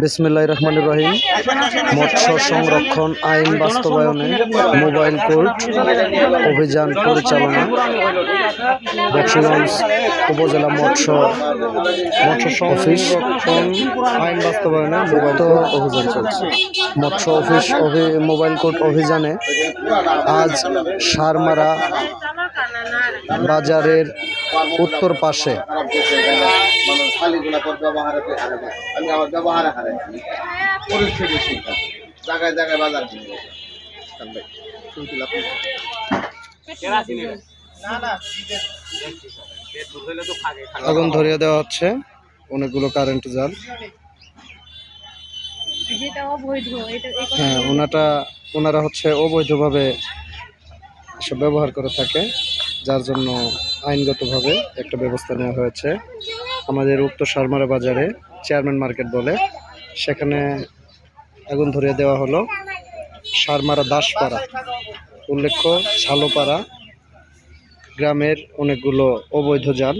বিসমিল্লাহ রহমান রহিম মৎস্য সংরক্ষণ আইন বাস্তবায়নে মোবাইল কোর্ট অভিযান পরিচালনা। বক্সিগঞ্জ উপজেলা মৎস্য মৎস্য অফিস আইন বাস্তবায়নে মোবাইল অভিযান চলছে। মৎস্য অফিস মোবাইল কোর্ট অভিযানে আজ সারমারা বাজারের উত্তর পাশে মানুষ খালিগুলা তোর ব্যবহারে তুই হারে না। আমি আমার ব্যবহারে হারে পরিস্থিতি শিক্ষা জায়গায় জায়গায় বাজার কিনে গেছে। কান ভাই, শুনছি লাভ নেই। আগুন ধরিয়ে দেওয়া হচ্ছে। অনেকগুলো কারেন্ট জাল। হ্যাঁ ওনাটা ওনারা হচ্ছে অবৈধভাবে এসব ব্যবহার করে থাকে। যার জন্য আইনগতভাবে একটা ব্যবস্থা নেওয়া হয়েছে। আমাদের উক্ত সারমারা বাজারে চেয়ারম্যান মার্কেট বলে সেখানে আগুন ধরিয়ে দেওয়া হলো সারমারা দাসপাড়া উল্লেখ্য ছালোপাড়া গ্রামের অনেকগুলো অবৈধ জাল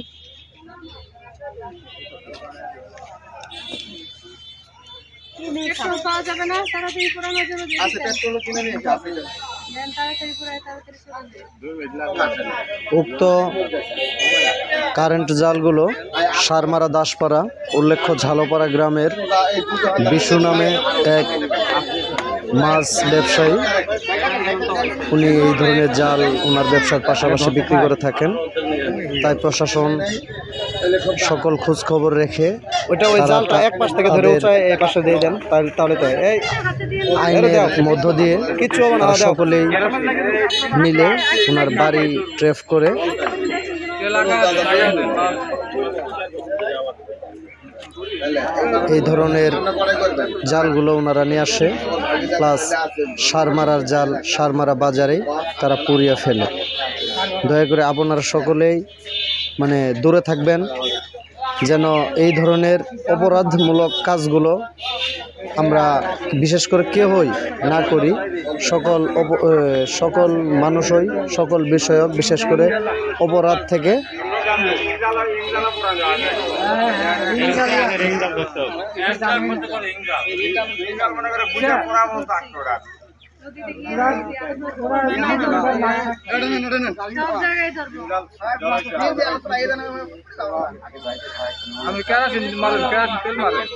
পেট্রোল পাওয়া যাবে না তাড়াতাড়ি পুরানোর জন্য দিয়ে আছে, কিনে নিয়েছে, আছে। দেন তাড়াতাড়ি পুরায় তাড়াতাড়ি সরে দেন। উক্ত কারেন্ট জালগুলো সারমারা দাসপাড়া উল্লেখ্য ঝালোপাড়া গ্রামের। বিশু নামে এক মাছ ব্যবসায়ী উনি এই ধরনের জাল ওনার ব্যবসার পাশাপাশি বিক্রি করে থাকেন তাই প্রশাসন সকল খোঁজ খবর রেখে ওইটা ওই জালটা এক পাশ থেকে ধরে উঁচায় এই পাশে দিয়ে দেন তাহলে তাহলে তো এই আইনের মধ্য দিয়ে দাও। সকলেই মিলে ওনার বাড়ি ট্রেফ করে এই ধরনের জালগুলো ওনারা নিয়ে আসে, প্লাস সার মারার জাল সার মারা বাজারে তারা পুড়িয়ে ফেলে। দয়া করে আপনারা সকলেই মানে দূরে থাকবেন, যেন এই ধরনের অপরাধমূলক কাজগুলো আমরা বিশেষ করে কেউই না করি, সকল সকল মানুষই, সকল বিষয়ক বিশেষ করে অপরাধ থেকে আমি কেরাসিন মারেন কেরাসিন তেল মারেন।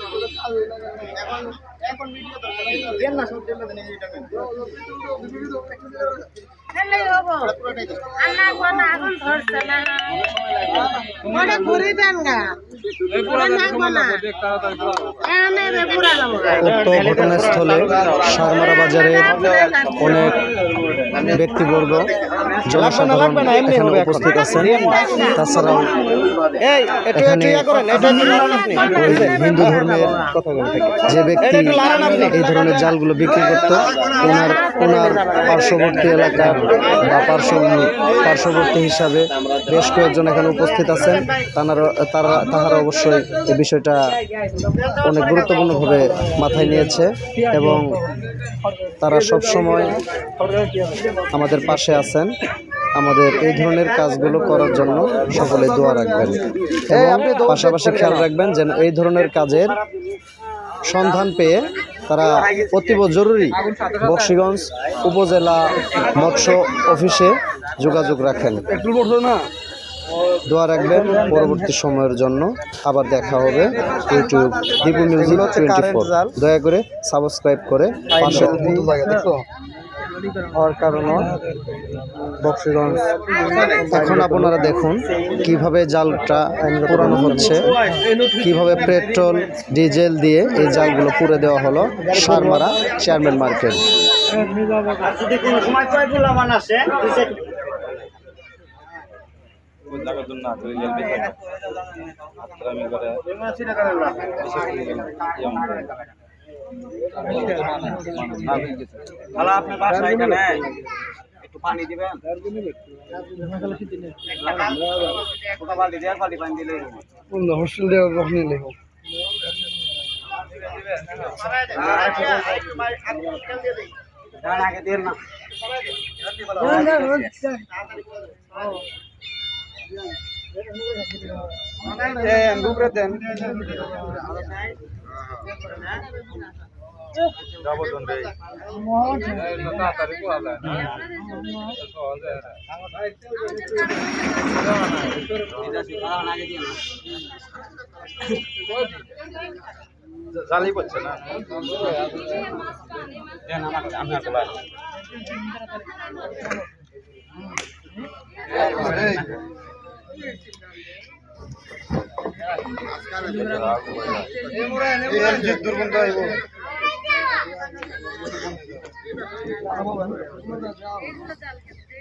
উক্ত ঘটনাস্থলে সারমারা বাজারের অনেক ব্যক্তিবর্গ জনসাধারণ এখানে উপস্থিত আছেন। তাছাড়াও এখানে হিন্দু ধর্মের যে ব্যক্তি এই ধরনের জালগুলো বিক্রি করত ওনার ওনার পার্শ্ববর্তী এলাকার বা পার্শ্ব পার্শ্ববর্তী হিসাবে বেশ কয়েকজন এখানে উপস্থিত আছেন। তারা তারা তাহারা অবশ্যই এই বিষয়টা অনেক গুরুত্বপূর্ণভাবে মাথায় নিয়েছে এবং তারা সব সময় আমাদের পাশে আছেন। আমাদের এই ধরনের কাজগুলো করার জন্য সকলে দোয়া রাখবেন। পাশাপাশি খেয়াল রাখবেন যেন এই ধরনের কাজের সন্ধান পেয়ে তারা অতীব জরুরি বক্সিগঞ্জ উপজেলা মৎস্য অফিসে যোগাযোগ রাখেন। দোয়া রাখবেন পরবর্তী সময়ের জন্য। আবার দেখা হবে YouTube Dipu music twenty four. দয়া করে সাবস্ক্রাইব করে পাশে হওয়ার কারণে বক্সিগঞ্জ এখন আপনারা দেখুন কীভাবে জালটা পোড়ানো হচ্ছে, কীভাবে পেট্রোল, ডিজেল দিয়ে এই জালগুলো পুড়ে দেওয়া হলো সারমারা চেয়ারম্যান মার্কেট। তাহলে আপনি বাসায় এখানে একটু পানি দিবেন ওটা বালতি দিয়ে এক বালতি পানি দিলে হোস্টেল দেওয়ার রকম লেখো আগে দিয়ে না দেন উপরে দেন জালি পড়ছে না হ্যাঁ दुर्गंध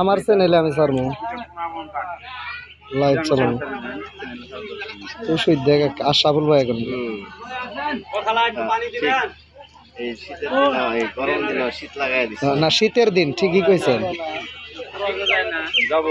আমার চ্যানেলে আমি সারমু লাইভ চালানো। তুই সুই দেখ আশাফুল ভাই এখন। না শীতের দিন ঠিকই কইছেন। যাব।